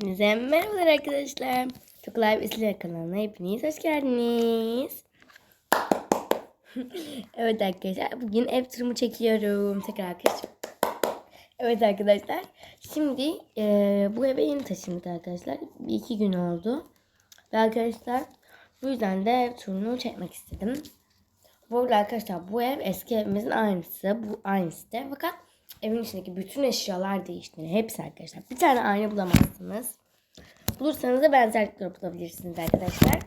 Hepinize merhabalar arkadaşlar. Çok Live İsliye kanalına hepiniz hoş geldiniz. evet arkadaşlar bugün ev turumu çekiyorum. Tekrar arkadaşlar. Evet arkadaşlar. Şimdi e, bu eve yeni taşındık arkadaşlar. Bir iki gün oldu. Ve arkadaşlar bu yüzden de ev turunu çekmek istedim. Bu arkadaşlar bu ev eski evimizin aynısı. Bu aynısı da. Fakat evin içindeki bütün eşyalar değişti. Hepsi arkadaşlar. Bir tane ayna bulamazsınız. Bulursanız da benzerlikleri bulabilirsiniz arkadaşlar.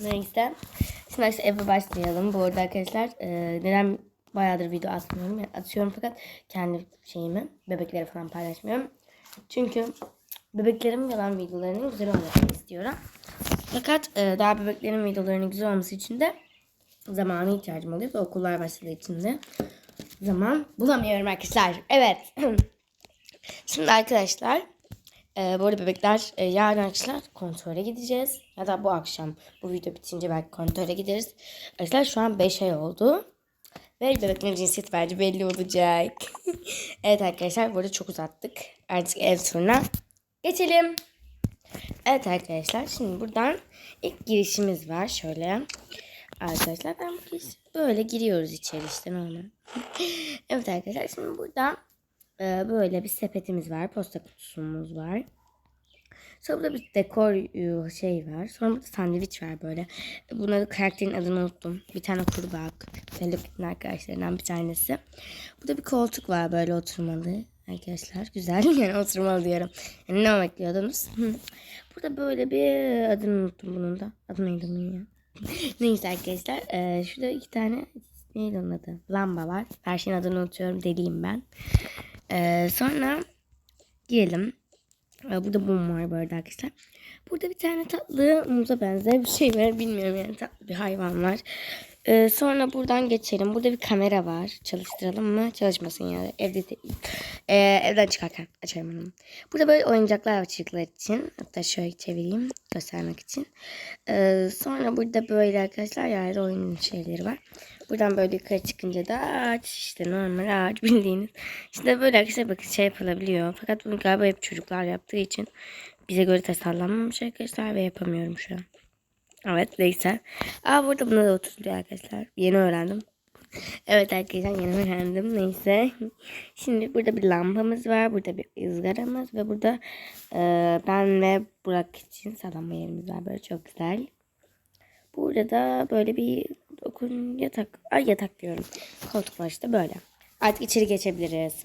Neyse. Şimdi işte eve başlayalım. Bu arada arkadaşlar e, neden bayağıdır video atmıyorum. Yani atıyorum fakat kendi şeyimi bebekleri falan paylaşmıyorum. Çünkü bebeklerimin yalan videolarının güzel olmasını istiyorum. Fakat e, daha bebeklerin videolarının güzel olması için de zamana ihtiyacım oluyor ve okullar başladığı için de zaman bulamıyorum arkadaşlar. Evet. Şimdi arkadaşlar e, arada bebekler e, yarın arkadaşlar kontrole gideceğiz. Ya da bu akşam bu video bitince belki kontrole gideriz. Arkadaşlar şu an 5 ay oldu. Ve bebeklerin cinsiyet bence belli olacak. evet arkadaşlar burada çok uzattık. Artık ev turuna geçelim. Evet arkadaşlar şimdi buradan ilk girişimiz var. Şöyle. Arkadaşlar ben bu giriş, böyle giriyoruz içeri işte normal. evet arkadaşlar şimdi burada e, böyle bir sepetimiz var. Posta kutusumuz var. Sonra burada bir dekor şey var. Sonra burada sandviç var böyle. Bunların karakterin adını unuttum. Bir tane kurbağa. Felipe'nin arkadaşlarından bir tanesi. Burada bir koltuk var böyle oturmalı. Arkadaşlar güzel yani oturmalı diyorum. Yani ne bekliyordunuz? Burada böyle bir adını unuttum bunun da. Adı neydi bunun ya? Neyse arkadaşlar. E, şurada iki tane neydi onun adı? Lamba var. Her şeyin adını unutuyorum. Deliyim ben. E, sonra girelim. E, burada mum var bu arada arkadaşlar. Burada bir tane tatlı muza benzer bir şey var. Bilmiyorum yani tatlı bir hayvan var. E, sonra buradan geçelim. Burada bir kamera var. Çalıştıralım mı? Çalışmasın yani. Evde de, e, evden çıkarken açarım onu. Burada böyle oyuncaklar var çocuklar için. Hatta şöyle çevireyim göstermek için. E, sonra burada böyle arkadaşlar yerde oyun şeyleri var. Buradan böyle yukarı çıkınca da ağaç işte normal ağaç bildiğiniz. İşte böyle arkadaşlar bakın şey yapılabiliyor. Fakat bunu galiba hep çocuklar yaptığı için bize göre tasarlanmamış arkadaşlar ve yapamıyorum şu an. Evet neyse. Aa burada buna da oturuluyor arkadaşlar. Yeni öğrendim. Evet arkadaşlar yeni öğrendim. Neyse. Şimdi burada bir lambamız var. Burada bir ızgaramız ve burada e, ben ve Burak için sallanma yerimiz var. Böyle çok güzel. Burada da böyle bir okun yatak. Ay yatak diyorum. Koltuk var işte böyle. Artık içeri geçebiliriz.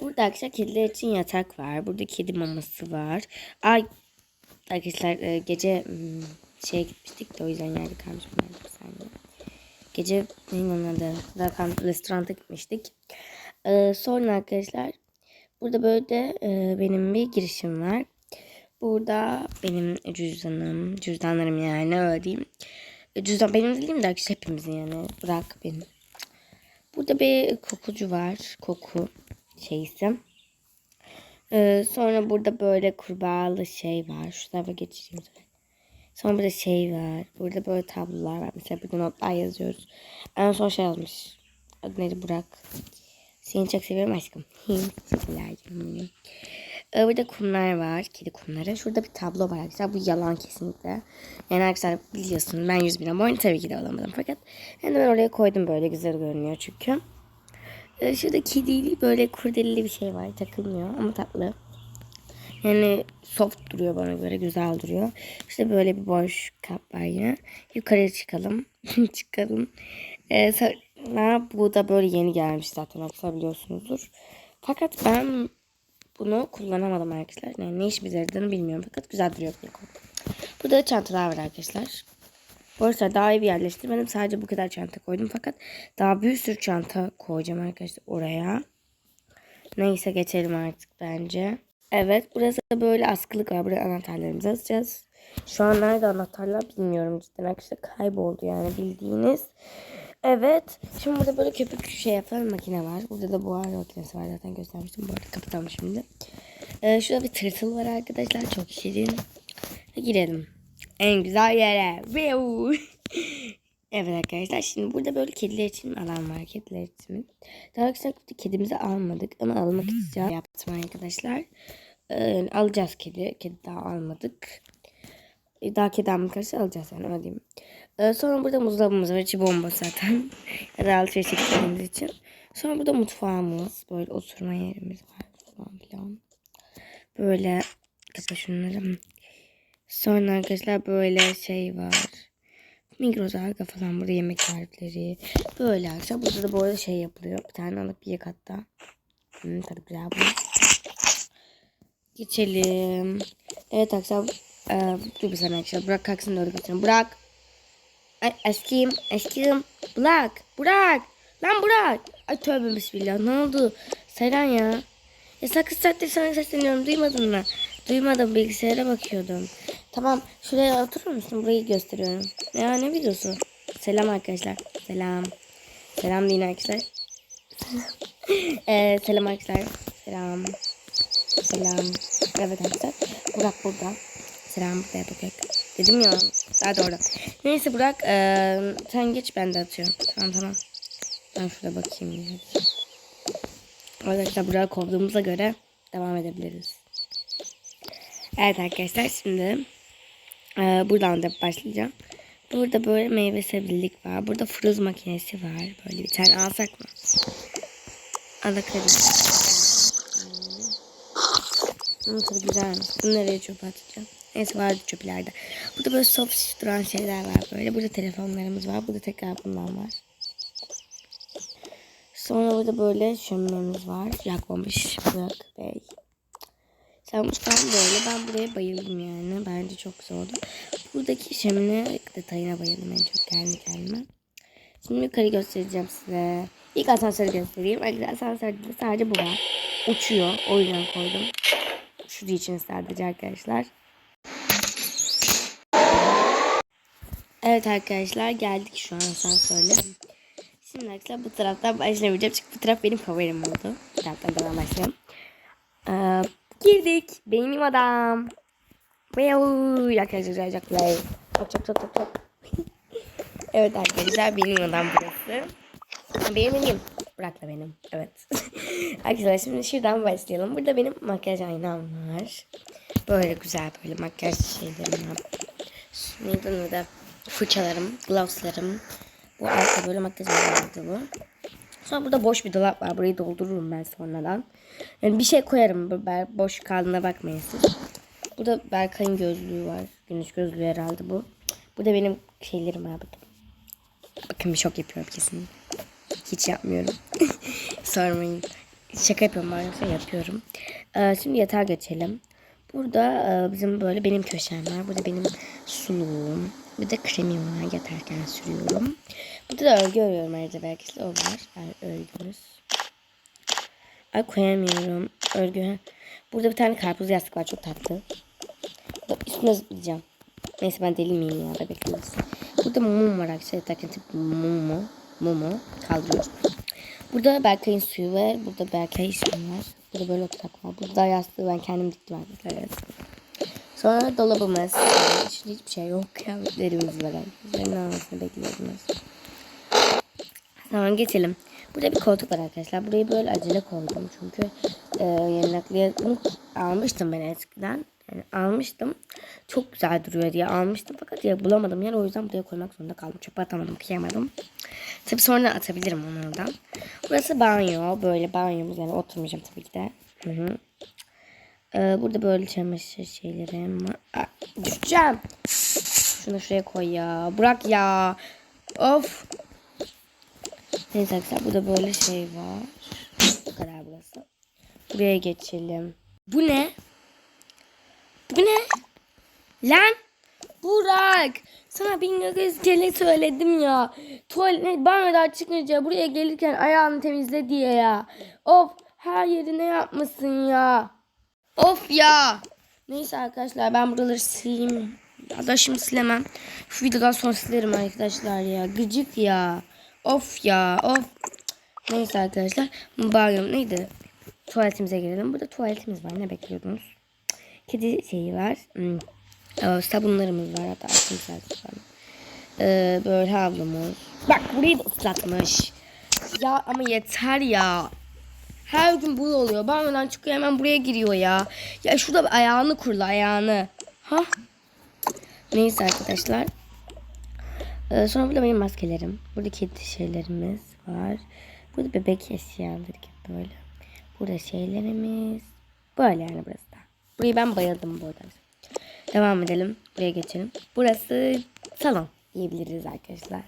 Burada arkadaşlar kediler için yatak var. Burada kedi maması var. Ay arkadaşlar e, gece hmm, şeye gitmiştik de o yüzden yerde kalmış bir saniye. Gece neyin onun adı? Zaten restoranta gitmiştik. Ee, sonra arkadaşlar burada böyle de e, benim bir girişim var. Burada benim cüzdanım, cüzdanlarım yani öyle diyeyim. E, Cüzdan benim değilim de arkadaşlar hepimizin yani. Bırak benim. Burada bir kokucu var. Koku şeysi. Ee, sonra burada böyle kurbağalı şey var. Şu tarafa geçireyim. Sonra burada şey var. Burada böyle tablolar var. Mesela burada notlar yazıyoruz. En son şey yazmış. Adı neydi Burak? Seni çok seviyorum aşkım. Teşekkürler canım. Ee, Burada kumlar var. Kedi kumları. Şurada bir tablo var arkadaşlar. Bu yalan kesinlikle. Yani arkadaşlar biliyorsun ben 100 bin abone tabii ki de olamadım. Fakat ben ben oraya koydum böyle güzel görünüyor çünkü. Ee, Şurada kedili böyle kurdeleli bir şey var. Takılmıyor ama tatlı. Yani soft duruyor bana göre. Güzel duruyor. İşte böyle bir boş kap var yine. Yukarıya çıkalım. çıkalım. Ee, sonra bu da böyle yeni gelmiş zaten. Aslında biliyorsunuzdur. Fakat ben bunu kullanamadım arkadaşlar. Yani ne iş bize yaradığını bilmiyorum. Fakat güzel duruyor. Burada da çantalar var arkadaşlar. Bu arada daha iyi bir yerleştirmedim. Sadece bu kadar çanta koydum. Fakat daha bir sürü çanta koyacağım arkadaşlar oraya. Neyse geçelim artık bence. Evet burası da böyle askılık var. Buraya anahtarlarımızı asacağız. Şu an nerede anahtarlar bilmiyorum cidden arkadaşlar kayboldu yani bildiğiniz. Evet. Şimdi burada böyle köpük şey yapan makine var. Burada da buhar makinesi var zaten göstermiştim. Bu arada kapatalım şimdi. Ee, şurada bir tırtıl var arkadaşlar. Çok şirin. Girelim. En güzel yere. Evet arkadaşlar şimdi burada böyle kediler için alan var. Kediler için. Daha arkadaşlar kedimizi almadık ama almak isteyeceğim. Yaptım arkadaşlar. Ee, alacağız kedi. Kedi daha almadık. Ee, Daha kedi almak karşı alacağız yani öyle diyeyim. Ee, sonra burada buzdolabımız var. İçi bomba zaten. Herhalde şey çektiğimiz için. Sonra burada mutfağımız. Böyle oturma yerimiz var falan filan. Böyle kapa şunları. Sonra arkadaşlar böyle şey var. Mikrozalga falan burada yemek tarifleri. Böyle arkadaşlar. Burada da arada şey yapılıyor. Bir tane alıp bir hatta. Hmm, tadı güzel bu. Geçelim. Evet arkadaşlar. Ee, dur bir saniye arkadaşlar. Burak kalksın öyle götürün. Burak. Ay, aşkım. Aşkım. Burak. Burak. Lan Burak. Ay tövbe bismillah. Ne oldu? Seren ya. Ya sakız saatte sana sesleniyorum. Duymadın mı? Duymadım. Bilgisayara bakıyordum. Tamam. Şuraya oturur musun? Burayı gösteriyorum. Ya ne videosu? Selam arkadaşlar. Selam. Selam deyin arkadaşlar. Ee, selam arkadaşlar. Selam. Selam. Evet arkadaşlar. Burak burada. Selam burada Burak. Dedim ya. Daha doğru. Neyse Burak. ee, sen geç ben de atıyorum. Tamam tamam. Ben şurada bakayım. Arkadaşlar Burak'ı kovduğumuza göre devam edebiliriz. Evet arkadaşlar şimdi ee, buradan da başlayacağım. Burada böyle meyve sebzelik var. Burada fruz makinesi var. Böyle bir tane alsak mı? Alabiliriz. Hmm, tadı güzelmiş. Nereye çöpe atacağım? Neyse vardı çöplerde. Burada böyle soft duran şeyler var böyle. Burada telefonlarımız var. Burada tekrar bundan var. Sonra burada böyle şöminemiz var. Yakmamış Burak Bey. Sen mutfağın böyle. Ben buraya bayıldım yani. Bence çok oldu. Buradaki şömine detayına bayıldım en çok kendi kendime. Şimdi yukarı göstereceğim size. İlk asansörü göstereyim. Asansörde de sadece bu var. Uçuyor. O yüzden koydum. Şurada için sadece arkadaşlar. Evet arkadaşlar geldik şu an asansörle. Şimdi arkadaşlar bu taraftan başlamayacağım çünkü bu taraf benim favorim oldu. Bu taraftan devam başlayalım. Ee, girdik. Benim adam. Arkadaşlar arkadaşlar. Çok çok evet arkadaşlar benim adam burası. Benim benim. Burak'la benim. Evet. arkadaşlar şimdi şuradan başlayalım. Burada benim makyaj aynam var. Böyle güzel böyle makyaj şeylerim var. Neydi da fırçalarım, gloveslarım. Bu altta böyle makyaj aynamdı bu. Sonra burada boş bir dolap var. Burayı doldururum ben sonradan. Yani bir şey koyarım. Ben Boş kaldığına bakmayın siz. Burada Berkay'ın gözlüğü var. Güneş gözlüğü herhalde bu. Bu da benim şeylerim abi. Bakın bir şok yapıyorum kesin. Hiç yapmıyorum. Sormayın. Şaka yapıyorum maalesef yapıyorum. Ee, şimdi yatağa geçelim. Burada e, bizim böyle benim köşem var. Burada benim suluğum. Bir de kremim var yatarken sürüyorum. Burada da örgü örüyorum ayrıca belki o var. Yani örgümüz. Ay koyamıyorum. Örgü. Burada bir tane karpuz yastık var. Çok tatlı. Bak, Üstüne zıplayacağım. Neyse ben deli miyim ya bebekleriz. Burada mum var arkadaşlar. Tip mumu. Mumu kaldırıyoruz. Burada Berkay'ın suyu var. Burada Berkay ismi var. Burada böyle oturak var. Burada yastığı ben kendim diktim arkadaşlar. Evet. Sonra dolabımız. Şimdi hiçbir şey yok. Kıyafetlerimiz var arkadaşlar. Ne olmasını bekliyordunuz. Tamam geçelim. Burada bir koltuk var arkadaşlar. Burayı böyle acele koydum çünkü e, yeni nakliye bunu almıştım ben eskiden. Yani almıştım. Çok güzel duruyor diye almıştım fakat ya bulamadım yani o yüzden buraya koymak zorunda kaldım. Çöpe atamadım, kıyamadım. Tabii sonra atabilirim onu oradan. Burası banyo. Böyle banyomuz yani oturmayacağım tabii ki de. Hı hı. Ee, burada böyle çamaşır şeylerim var. Düşeceğim. Şunu şuraya koy ya. Bırak ya. Of. Neyse arkadaşlar burada böyle şey var. Bu kadar burası. Buraya geçelim. Bu ne? Bu ne? Lan! Burak! Sana bin kez kere söyledim ya. Tuvalet banyodan çıkınca buraya gelirken ayağını temizle diye ya. Of her yerine yapmışsın ya. Of ya. Neyse arkadaşlar ben buraları sileyim. Ya da şimdi silemem. Şu videodan sonra silerim arkadaşlar ya. Gıcık ya. Of ya of. Neyse arkadaşlar. Banyo neydi? Tuvaletimize girelim. Burada tuvaletimiz var. Ne bekliyordunuz? Kedi şeyi var. Hmm. Sabunlarımız var. Hatta açayım sadece. Ee, böyle havlumuz. Bak burayı da ıslatmış. Ya ama yeter ya. Her gün bu oluyor. Banyodan çıkıyor hemen buraya giriyor ya. Ya şurada ayağını kurla ayağını. Ha? Neyse arkadaşlar. Ee, sonra burada benim maskelerim. Burada kedi şeylerimiz var. Burada bebek eşyaları gibi böyle. Burada şeylerimiz. Böyle yani burası da. Burayı ben bayıldım bu arada. Devam edelim. Buraya geçelim. Burası salon diyebiliriz arkadaşlar.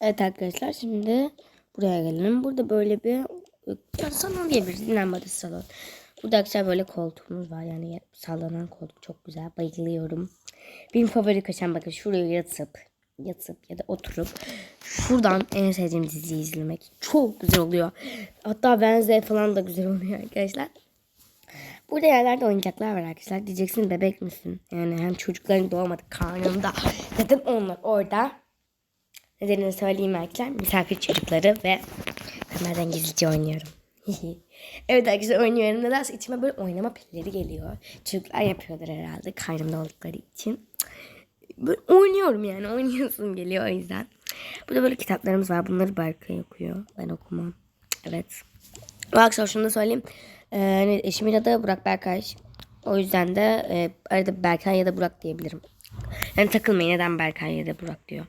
Evet arkadaşlar şimdi buraya gelelim. Burada böyle bir yani salon diyebiliriz. Dinlenme odası salon. Burada arkadaşlar böyle koltuğumuz var. Yani sallanan koltuk çok güzel. Bayılıyorum. Benim favori kaçan bakın şuraya yatıp yatıp ya da oturup şuradan en sevdiğim diziyi izlemek çok güzel oluyor. Hatta Wednesday falan da güzel oluyor arkadaşlar. Burada yerlerde oyuncaklar var arkadaşlar. Diyeceksin bebek misin? Yani hem çocukların doğmadı karnında. Neden onlar orada? Nedenini söyleyeyim arkadaşlar. Misafir çocukları ve onlardan gizlice oynuyorum. evet arkadaşlar oynuyorum. Nedense içime böyle oynama pilleri geliyor. Çocuklar yapıyorlar herhalde karnımda oldukları için. Böyle oynuyorum yani. Oynuyorsun geliyor o yüzden. Burada böyle kitaplarımız var. Bunları Berkay okuyor. Ben okumam. Evet. Akşam şunu da söyleyeyim. Ee, hani eşimin adı Burak Berkay. O yüzden de e, arada Berkay ya da Burak diyebilirim. Yani takılmayın neden Berkay ya da Burak diyor.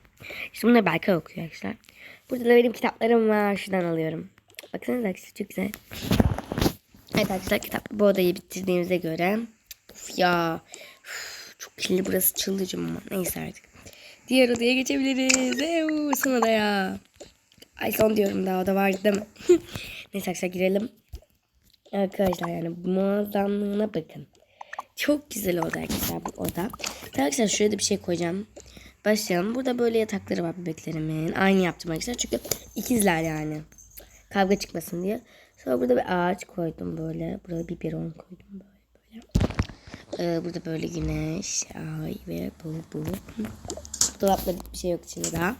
İşte bunları Berkay okuyor arkadaşlar. Burada da benim kitaplarım var. Şuradan alıyorum. Baksanıza arkadaşlar çok güzel. Evet arkadaşlar kitap bu odayı bitirdiğimize göre. Uf ya. Kirli burası çıldıracağım ama. Neyse artık. Diğer odaya geçebiliriz. Euu, son odaya. Ay son diyorum daha oda vardı değil mi? Neyse arkadaşlar girelim. Arkadaşlar yani muazzamlığına bakın. Çok güzel oldu arkadaşlar bu oda. Arkadaşlar şuraya da bir şey koyacağım. Başlayalım. Burada böyle yatakları var bebeklerimin. Aynı yaptım arkadaşlar. Çünkü ikizler yani. Kavga çıkmasın diye. Sonra burada bir ağaç koydum böyle. Burada bir biberon koydum. Ee, burada böyle güneş, ay ve bu bu. Dolapta bir şey yok içinde daha.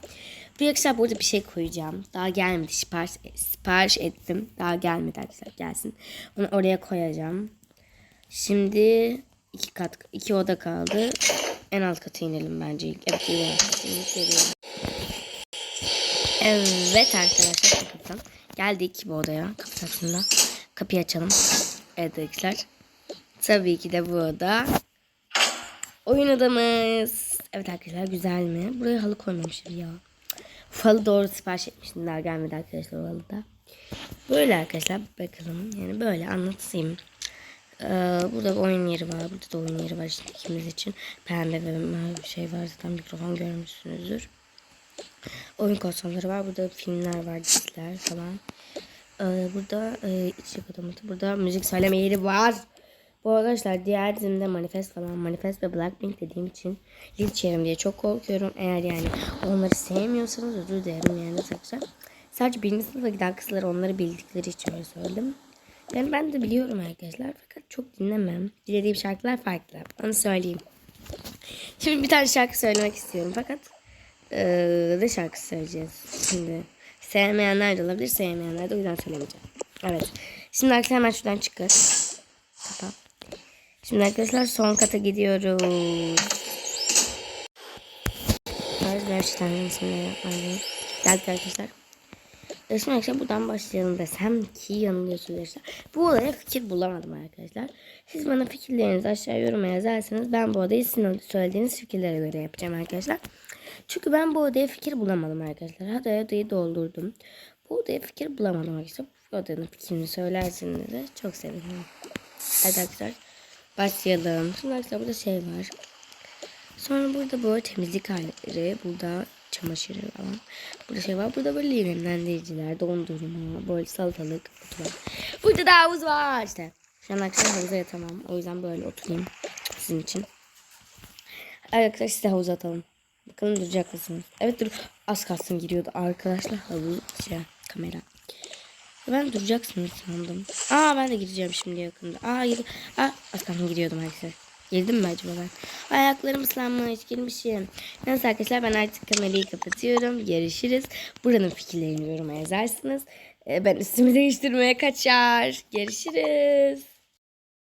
Bu akşam burada bir şey koyacağım. Daha gelmedi. Sipariş, sipariş ettim. Daha gelmedi arkadaşlar. Gelsin. Onu oraya koyacağım. Şimdi iki kat, iki oda kaldı. En alt kata inelim bence. Evet. Evet arkadaşlar kapatalım. Geldik bu odaya. Kapı açısında. Kapıyı açalım. Evet arkadaşlar. Tabii ki de bu oda. Oyun odamız. Evet arkadaşlar güzel mi? Buraya halı koymamışım ya. Uf, halı doğru sipariş etmiştim. Daha gelmedi arkadaşlar o halıda. Böyle arkadaşlar bakalım. Yani böyle anlatayım. Ee, burada oyun yeri var. Burada da oyun yeri var işte ikimiz için. Pembe ve mavi bir şey var. Zaten mikrofon görmüşsünüzdür. Oyun konsolları var. Burada filmler var, diziler falan. Ee, burada e, içecek odamızda. Burada müzik söyleme yeri var. Bu arkadaşlar diğer dizimde manifest falan manifest ve Blackpink dediğim için linç yerim diye çok korkuyorum. Eğer yani onları sevmiyorsanız özür dilerim yani arkadaşlar. Sadece birinci sınıfa giden kızlar onları bildikleri için öyle söyledim. Yani ben de biliyorum arkadaşlar fakat çok dinlemem. Dinlediğim şarkılar farklı. Onu söyleyeyim. Şimdi bir tane şarkı söylemek istiyorum fakat ee, ne şarkı söyleyeceğiz şimdi? Sevmeyenler de olabilir, sevmeyenler de o yüzden söylemeyeceğim. Evet. Şimdi arkadaşlar hemen şuradan çıkar. Kapat. Şimdi arkadaşlar son kata gidiyoruz. Evet, gerçekten şimdi yapmalıyım. Geldik arkadaşlar. Şimdi arkadaşlar buradan başlayalım desem ki yanılıyorsunuz arkadaşlar. Bu olaya fikir bulamadım arkadaşlar. Siz bana fikirlerinizi aşağı yoruma yazarsanız ben bu odayı sizin söylediğiniz fikirlere göre yapacağım arkadaşlar. Çünkü ben bu odaya fikir bulamadım arkadaşlar. Hadi odayı doldurdum. Bu odaya fikir bulamadım arkadaşlar. Bu odanın fikrini söylerseniz de çok sevinirim. Hadi arkadaşlar başlayalım. Şimdi arkadaşlar burada şey var. Sonra burada böyle temizlik aletleri. Burada çamaşırı falan. Burada şey var. Burada böyle nemlendiriciler, dondurma, böyle salatalık var. Burada da havuz var işte. Şu an akşam havuza yatamam. O yüzden böyle oturayım sizin için. Arkadaşlar size havuza atalım. Bakalım duracak mısınız? Evet dur. Az kalsın giriyordu arkadaşlar havuz şey, kamera. Ben duracaksınız sandım. Aa ben de gireceğim şimdi yakında. Aa, gir Aa az kalsın giriyordum arkadaşlar. Girdim mi acaba ben? Ayaklarım ıslanmış girmişim. Neyse arkadaşlar ben artık kamerayı kapatıyorum. Görüşürüz. Buranın fikirlerini yoruma yazarsınız. Ee, ben üstümü değiştirmeye kaçar. Görüşürüz.